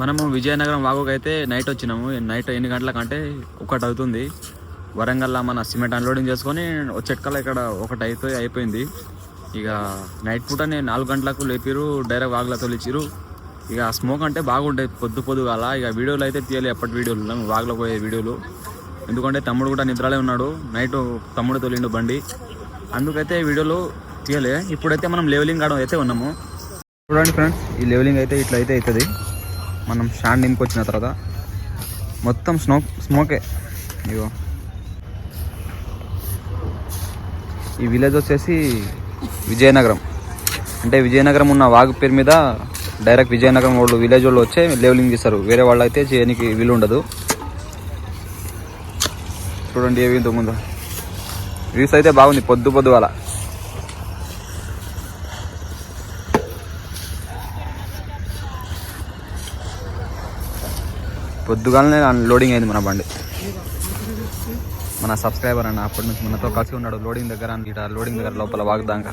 మనము విజయనగరం వాగుకి అయితే నైట్ వచ్చినాము. నైట్ ఎన్ని గంటలకు అంటే ఒకటి అవుతుంది. వరంగల్లో మన సిమెంట్ అన్లోడింగ్ చేసుకొని వచ్చేటికల్లా ఇక్కడ ఒకటి అయిపోయి అయిపోయింది. ఇక నైట్ పూట నేను నాలుగు గంటలకు లేపిరు డైరెక్ట్ వాగులో తొలిచిరు ఇక స్మోక్ అంటే బాగుంటాయి పొద్దు పొద్దుగాల. ఇక వీడియోలు అయితే తీయాలి ఎప్పటి వీడియోలు. వాగులో పోయే వీడియోలు. ఎందుకంటే తమ్ముడు కూడా నిద్రలే ఉన్నాడు. నైట్ తమ్ముడు తొలిండు బండి. అందుకైతే వీడియోలు తీయలే. ఇప్పుడైతే మనం లెవెలింగ్ ఆడడం అయితే ఉన్నాము. చూడండి ఫ్రెండ్స్ ఈ లెవెలింగ్ అయితే ఇట్లా అయితే అవుతుంది. మనం స్టాండ్ నింపుకొచ్చిన తర్వాత మొత్తం స్నో స్మోకే. ఇగో. ఈ విలేజ్ వచ్చేసి విజయనగరం. అంటే విజయనగరం ఉన్న వాగు పేరు మీద డైరెక్ట్ విజయనగరం వాళ్ళు విలేజ్ వాళ్ళు వచ్చే లెవెలింగ్ చేస్తారు. వేరే వాళ్ళు అయితే చేయడానికి వీలు ఉండదు. చూడండి ఏ విధంగా ఉందో. వ్యూస్ అయితే బాగుంది పొద్దు పొద్దు అలా పొద్దుగాలనే లోడింగ్ అయింది మన బండి. మన సబ్స్క్రైబర్ అన్న అప్పటి నుంచి మనతో కలిసి ఉన్నాడు. లోడింగ్ దగ్గర ఇట లోడింగ్ దగ్గర లోపల వాగుదాంక.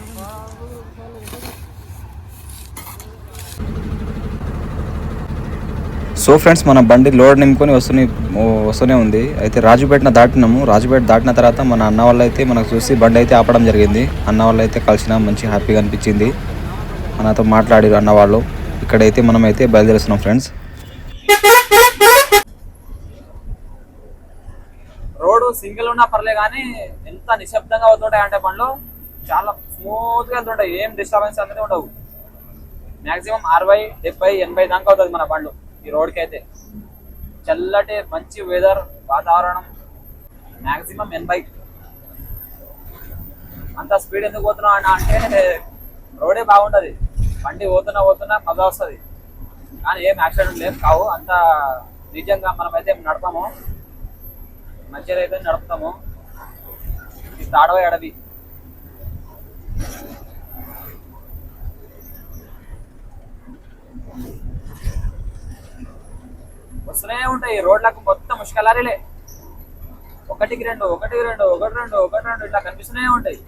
సో ఫ్రెండ్స్ మన బండి లోడ్ నింపుకొని వస్తూనే వస్తూనే ఉంది. అయితే రాజుపేటన దాటినాము. రాజుపేట దాటిన తర్వాత మన అన్న వాళ్ళు అయితే మనకు చూసి బండి అయితే ఆపడం జరిగింది. అన్న వాళ్ళు అయితే కలిసినా మంచి హ్యాపీగా అనిపించింది. మనతో మాట్లాడారు అన్న వాళ్ళు. ఇక్కడైతే మనం అయితే బయలుదేరుస్తున్నాం ఫ్రెండ్స్ సింగిల్ ఉన్నా పర్లే కానీ ఎంత నిశ్శబ్దంగా అవుతుంటాయి అంటే బండ్లు చాలా స్మూత్గా వెళ్తుంటాయి. ఏం డిస్టర్బెన్స్ అనేది ఉండవు. మాక్సిమం అరవై డెబ్బై ఎనభై దాకా అవుతుంది మన బండ్లు ఈ రోడ్కి అయితే చల్లటి మంచి వెదర్ వాతావరణం మాక్సిమం ఎనభై. అంత స్పీడ్ ఎందుకు పోతున్నావు అంటే రోడే బాగుంటది బండి పోతున్నా పోతున్నా మజా వస్తుంది. కానీ ఏం యాక్సిడెంట్ లేదు కావు. అంత నిజంగా మనమైతే నడపము. మధ్యలో అయితే నడుపుతాము. ఇది తాడవ ఎడవి. వస్తూనే ఉంటాయి. రోడ్లకు మొత్తం ముష్కలారీలే ఒకటికి రెండు ఒకటికి రెండు ఒకటి రెండు ఒకటి రెండు ఇట్లా కనిపిస్తూనే ఉంటాయి.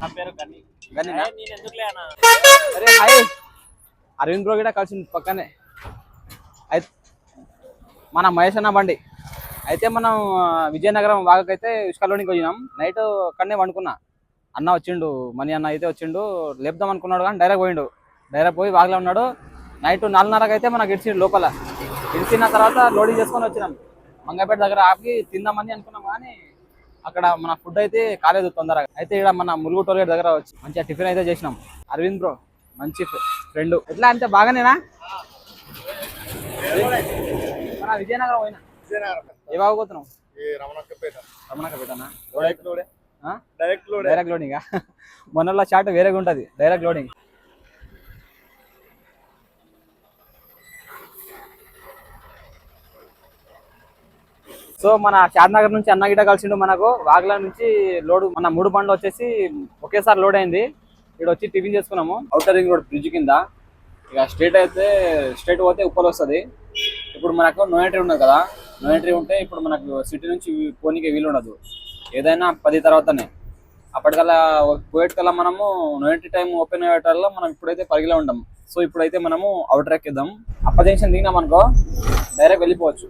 నా పేరు నేను ఎందుకులే అన్న? అరే హాయ్. అరవింద్ బ్రో కూడా కలిసి పక్కనే. అయితే మన మహేష్ అన్న బండి. అయితే మనం విజయనగరం వాగకైతే ఇసుకలోనికి పోయినాం. నైట్ అక్కడనే వండుకున్నా. అన్న వచ్చిండు మనీ అన్న అయితే వచ్చిండు. లేపుదాం అనుకున్నాడు కానీ డైరెక్ట్ పోయిండు. డైరెక్ట్ పోయి వాగలో ఉన్నాడు. నైట్ నాలుగున్నరకు అయితే మనకు ఇడిచిండు లోపల. ఇడిచిన తర్వాత లోడింగ్ చేసుకొని వచ్చినాం. మంగపేట దగ్గర ఆపి తిందామని అనుకున్నాం కానీ అక్కడ మన ఫుడ్ అయితే కాలేదు తొందరగా. అయితే ఇక్కడ మన ములుగు టోల్గేట్ దగ్గర వచ్చి మంచిగా టిఫిన్ అయితే చేసినాం. అరవింద్ బ్రో మంచి ఫ్రెండ్. ఎట్లా అంటే బాగానేనా? విజయనగరం పోయినా. ఏ బాగుపోతున్నాం రమణకపేటనా డైరెక్ట్? డైరెక్ట్ లోడే డైరెక్ట్ లోడింగ్ మొన్నలో షాట్ వేరేగా ఉంటుంది. డైరెక్ట్ లోడింగ్ సో మన షాద్నగర్ నుంచి అన్నగిట కలిసిండు మనకు. వాగ్ల నుంచి లోడ్ మన మూడు బండ్లు వచ్చేసి ఒకేసారి లోడ్ అయింది. ఇక్కడ వచ్చి టిఫిన్ చేసుకున్నాము. అవుటర్ రింగ్ రోడ్ బ్రిడ్జ్ కింద. ఇక స్ట్రేట్ అయితే స్ట్రేట్ పోతే ఉప్పలు వస్తుంది ఇప్పుడు మనకు నో ఎంట్రీ ఉన్నది కదా. నో ఎంట్రీ ఉంటే ఇప్పుడు మనకు సిటీ నుంచి పోనీకి వీలు ఉండదు. ఏదైనా పది తర్వాతనే. అప్పటికల్లా పోయేటికల్లా మనము నో ఎంట్రీ టైం ఓపెన్ అయ్యేటల్లా మనం ఇప్పుడైతే పరిగిలో ఉంటాం. సో ఇప్పుడైతే మనము అవుట్ ట్రాక్ ఇద్దాం జంక్షన్ దిగినాం అనుకో డైరెక్ట్ వెళ్ళిపోవచ్చు.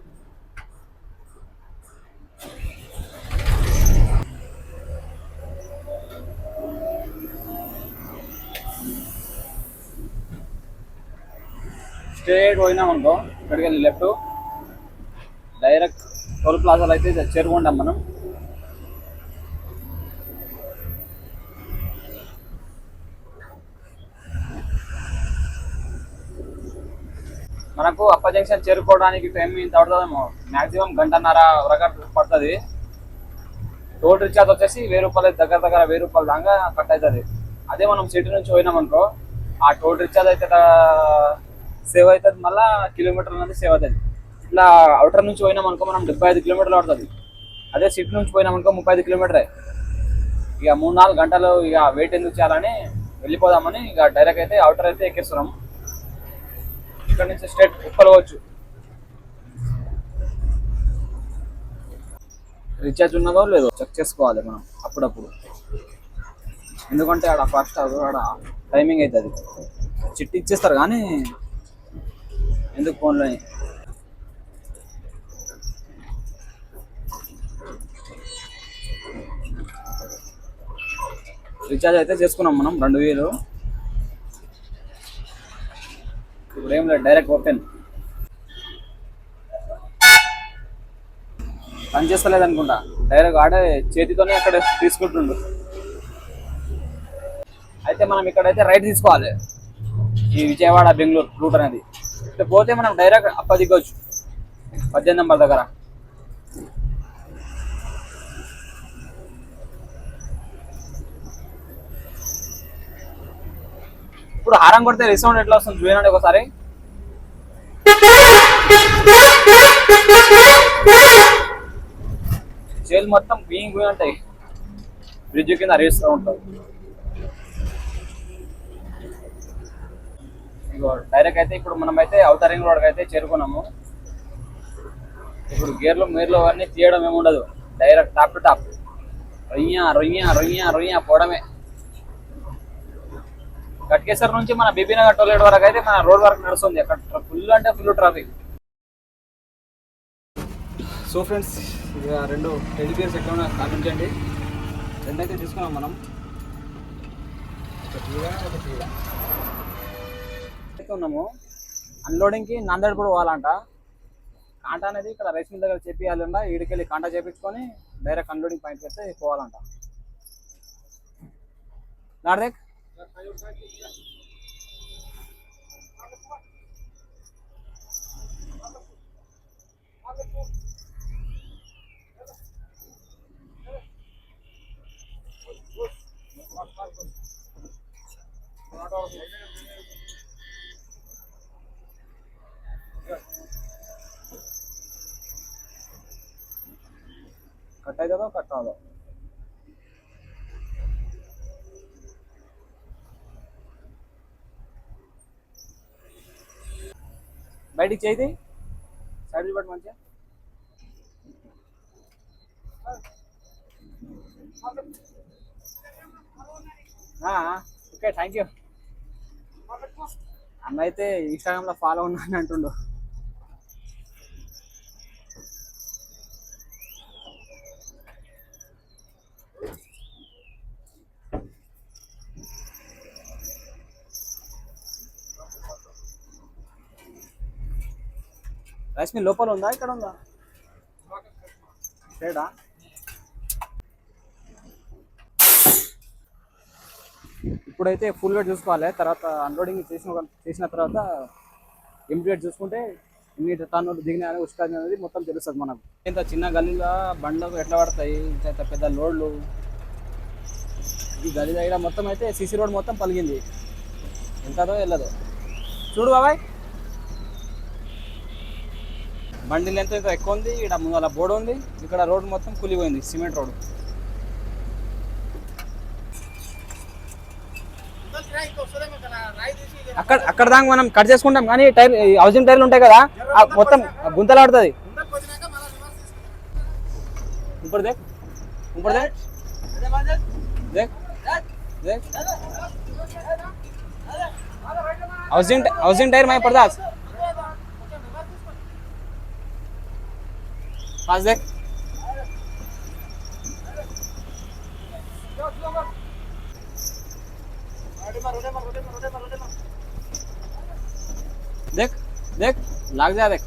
స్ట్రేట్ పోయినాం అనుకో ఇక్కడికి వెళ్ళి లెఫ్ట్ డైరెక్ట్ టోల్ ప్లాజాలో అయితే చేరుకుంటాం మనం. మనకు అప్ప జంక్షన్ చేరుకోవడానికి టైం ఇంత పడుతుందేమో. మ్యాక్సిమం గంటన్నర వరకు పడుతుంది. టోల్ రీఛార్జ్ వచ్చేసి వెయ్యి రూపాయలు దగ్గర దగ్గర వెయ్యి రూపాయలు దాకా కట్ అవుతుంది. అదే మనం సిటీ నుంచి పోయినాం అనుకో ఆ టోల్ రీఛార్జ్ అయితే సేవ్ అవుతుంది మళ్ళా కిలోమీటర్ అనేది సేవ్ అవుతుంది. ఇట్లా అవుటర్ నుంచి పోయినాం అనుకో మనం డెబ్బై ఐదు కిలోమీటర్లు పడుతుంది. అదే సిటీ నుంచి పోయినాం అనుకో ముప్పై ఐదు కిలోమీటరే. ఇక మూడు నాలుగు గంటలు ఇక వెయిట్ ఎందుకు చేయాలని వెళ్ళిపోదామని ఇక డైరెక్ట్ అయితే అవుటర్ అయితే ఎక్కిస్తున్నాం. ఇక్కడ నుంచి స్ట్రేట్ ఉప్పలవచ్చు. రీఛార్జ్ ఉన్నదో లేదో చెక్ చేసుకోవాలి మనం అప్పుడప్పుడు. ఎందుకంటే ఆడ ఫస్ట్ ఆడ టైమింగ్ అవుతుంది. చిట్టి ఇచ్చేస్తారు కానీ ఎందుకు ఫోన్లో? రీఛార్జ్ అయితే చేసుకున్నాం మనం రెండు వేలు. ఇప్పుడు ఏం లేదు డైరెక్ట్ ఓపెన్. పని చేస్తలేదు అనుకుంటా. డైరెక్ట్ ఆడే చేతితోనే అక్కడ తీసుకుంటుండు. అయితే మనం ఇక్కడైతే రైట్ తీసుకోవాలి. ఈ విజయవాడ బెంగళూరు రూట్ అనేది. ఇట్లా పోతే మనం డైరెక్ట్ అప్ప దిగొచ్చు పద్దెనిమిది నెంబర్ దగ్గర. ఇప్పుడు హారం కొడితే రిసౌండ్ ఎట్లా వస్తుంది చూడండి ఒకసారి. చేలు మొత్తం బీయింగ్ పోయి ఉంటాయి. బ్రిడ్జ్ కింద అరేస్తూ ఉంటాయి ఇదిగో డైరెక్ట్ అయితే ఇప్పుడు మనం అయితే అవుటర్ రింగ్ రోడ్కి అయితే చేరుకున్నాము. ఇప్పుడు గేర్లు మీర్లు అవన్నీ తీయడం ఏమి ఉండదు. డైరెక్ట్ టాప్ టు టాప్ రొయ్య రొయ్య రొయ్య రొయ్య పోవడమే. కట్కేసర్ నుంచి మన బీబీనగర్ టోలెట్ వరకు అయితే మన రోడ్ వరకు నడుస్తుంది. అక్కడ ఫుల్ అంటే ఫుల్ ట్రాఫిక్ సో ఫ్రెండ్స్ ఇక రెండు టెడ్డి బియర్స్ ఎట్లా కాపించండి రెండు అయితే తీసుకున్నాం మనం. ఒక తీరా ఒక తీరా. ఉన్నాము అన్లోడింగ్కి నాందేడ్ కూడా పోవాలంట. కాంటా అనేది ఇక్కడ రైస్ మిల్ దగ్గర చెప్పియాలంట ఈడికెళ్ళి కాంటా చేపించుకొని డైరెక్ట్ అన్లోడింగ్ పాయింట్కి వస్తే పోవాలంట. నాడదేక్ కట్ అవుతుందో కట్ అవ్వదో బయటికి చేయి సైడ్ చూపెట్టు మంచిగా. ఓకే థ్యాంక్ యూ అన్న అయితే ఇన్స్టాగ్రామ్లో ఫాలో ఉన్నాను అంటుండు. లక్ష్మి లోపల ఉందా? ఇక్కడ ఉందా? స్ట్రేటా ఇప్పుడైతే ఫుల్ వెయిట్ చూసుకోవాలి. తర్వాత అన్లోడింగ్ చేసిన చేసిన తర్వాత ఇమీడియట్ చూసుకుంటే ఇమీడియట్ టన్నులు దిగినాయని ఉష్కాది అనేది మొత్తం తెలుస్తుంది మనకు. ఇంత చిన్న గల్లీలో బండ్లకు ఎట్లా పడతాయి? ఇంత పెద్ద లోడ్లు. ఈ గల్లీ దగ్గర మొత్తం అయితే సిసి రోడ్ మొత్తం పలిగింది. ఎంతదో వెళ్ళదు చూడు బాబాయ్. బండి లెంత్ ఇంకా ఎక్కువ ఉంది ఇక్కడ ముందర బోర్డు ఉంది ఇక్కడ రోడ్డు మొత్తం కూలిపోయింది సిమెంట్ రోడ్డు అక్కడ అక్కడ దాకా మనం కట్ చేసుకుంటాం కానీ టైర్ హౌసింగ్ టైర్లు ఉంటాయి కదా మొత్తం గుంతలు ఆడుతుంది ఇప్పుడు ఇప్పుడు హౌసింగ్ హౌసింగ్ టైర్ మై పడదా? पास देख। देख देख, लाग जा देख।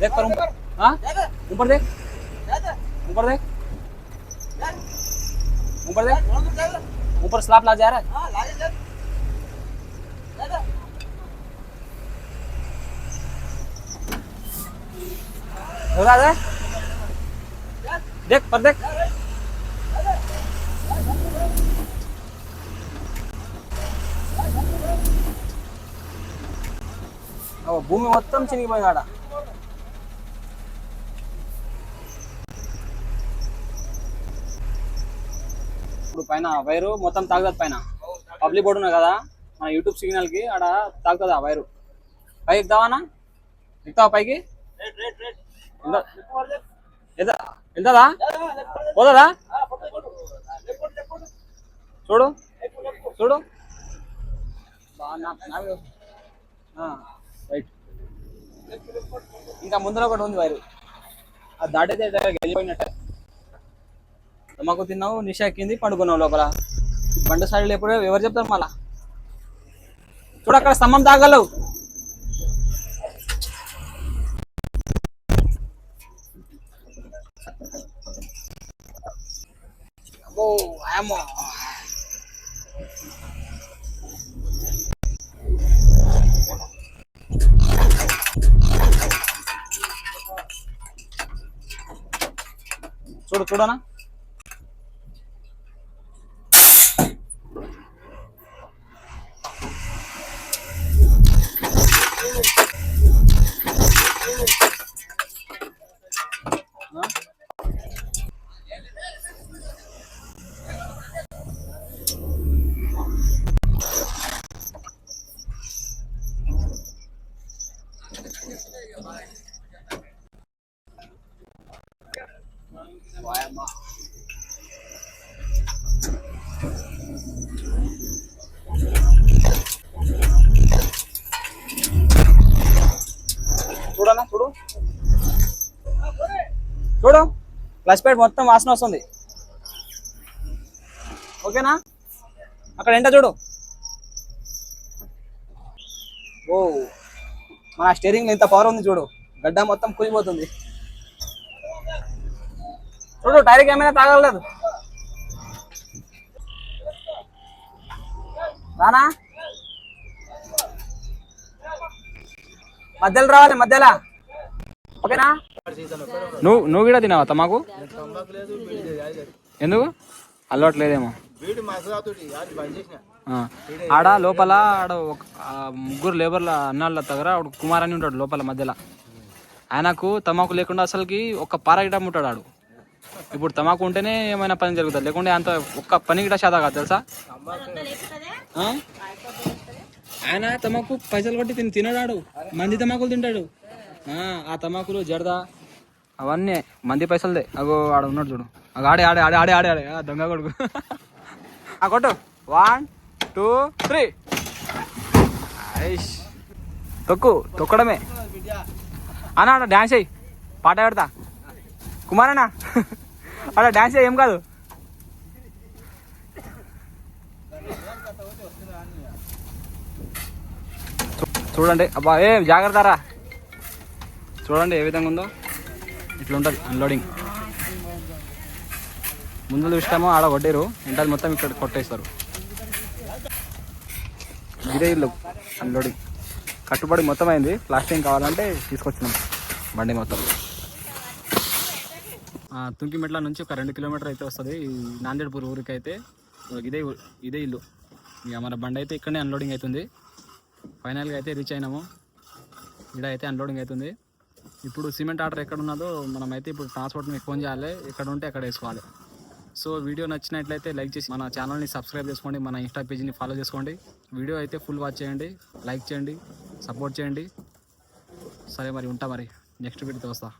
देख पर ऊपर हाँ? ऊपर देख। ऊपर देख। ऊपर देख। ऊपर स्लैब ला जा रहा है। होगा दे देख पर देख ఓ, భూమి మొత్తం చినిగిపోయింది ఆడ ఇప్పుడు పైన వైరు మొత్తం తాగుతుంది పైన పబ్లిక్ బోర్డు ఉన్నది కదా మన యూట్యూబ్ సిగ్నల్ కి ఆడ తాగుతుంది ఆ వైరు పైకి ఎక్కుతావానా ఎక్కుతావా పైకి ఎంత- ఎంత- చూడు. చూడు. రైట్. ఇంకా ముందర ఒకటి ఉంది వైరు. అది దాటితే దగ్గరికి వెళ్ళిపోయినట్టే మాకు తిన్నావు నిషా పండుకున్నావు లోపల. బండ సైడ్ ఎప్పుడు ఎవరు చెప్తారు మళ్ళా? చూడు అక్కడ స్తంభం తాగలవు అబ్బో ఆయమ్మో చూడు చూడనా చూడనా చూడు చూడు క్లచ్ ప్లేట్ మొత్తం వాసన వస్తుంది. ఓకేనా? అక్కడ ఎంత చూడు? ఓ మన స్టీరింగ్ ఇంత పవర్ ఉంది చూడు. గడ్డ మొత్తం కూలిపోతుంది. చూడు టైర్కి ఏమైనా తాగలేదు రానా? మధ్యలో రావాలి మధ్యలో. ఓకేనా? నువ్వు నువ్వు కూడా తినావా తమాకు ఎందుకు? అలవాటు లేదేమో ఆడ లోపల ఆడ ఒక ముగ్గురు లేబర్ల అన్నాళ్ళ దగ్గర ఆడు కుమార్ అని ఉంటాడు లోపల మధ్యలో. ఆయనకు తమాకు లేకుండా అసలుకి ఒక పారాగిటం ఉంటాడు ఆడు. ఇప్పుడు తమాకు ఉంటేనే ఏమైనా పని జరుగుతుంది. లేకుంటే అంత ఒక్క పని గిట శాత కాదు తెలుసా? ఆయన తమాకు పైసలు కొట్టి తిని తినడాడు. మంది తమాకులు తింటాడు. ఆ, ఆ తమాకులు జర్దా. అవన్నీ మంది పైసలదే. అగో ఆడ ఉన్నాడు చూడు. అగో ఆడే ఆడే ఆడే ఆడే ఆడే ఆడే. దొంగ కొడుకు. ఆ కొట్టు. వన్ టూ త్రీ ఐష్. తొక్కు తొక్కడమే. అన్న ఆడ డాన్స్ అయ్యి పాట పెడతా. కుమార్ అన్న ఆడ డాన్స్ ఏం కాదు. చూడండి. అబ్బా ఏం జాగ్రత్త రా. చూడండి ఏ విధంగా ఉందో. ఇట్లా ఉంటుంది అన్లోడింగ్ ముందు చూస్తామో ఆడ కొట్టారు ఇంటర్ మొత్తం ఇక్కడ కొట్టేస్తారు. ఇదే ఇల్లు అన్లోడింగ్ కట్టుబడి మొత్తం అయింది ప్లాస్టింగ్ కావాలంటే తీసుకొచ్చినాం బండి మొత్తం. తుంకిమెట్ల నుంచి ఒక రెండు కిలోమీటర్ అయితే వస్తుంది నాందేడ్పూర్ ఊరికి అయితే ఇదే ఇదే ఇల్లు. ఇక మన బండి అయితే ఇక్కడనే అన్లోడింగ్ అవుతుంది. ఫైనల్గా అయితే రీచ్ అయినాము. ఇక్కడ అయితే అన్లోడింగ్ అవుతుంది. ఇప్పుడు సిమెంట్ ఆర్డర్ ఎక్కడ ఉన్నదో మనం అయితే ఇప్పుడు ట్రాన్స్పోర్ట్ మీకు ఫోన్ చేయాలి. ఎక్కడ ఉంటే అక్కడ వేసుకోవాలి. సో వీడియో నచ్చినట్లయితే లైక్ చేసి మన ఛానల్ని సబ్స్క్రైబ్ చేసుకోండి. మన ఇన్స్టా పేజ్ని ఫాలో చేసుకోండి. వీడియో అయితే ఫుల్ వాచ్ చేయండి. లైక్ చేయండి. సపోర్ట్ చేయండి. సరే మరి ఉంటా మరి. నెక్స్ట్ వీడియోతో వస్తా.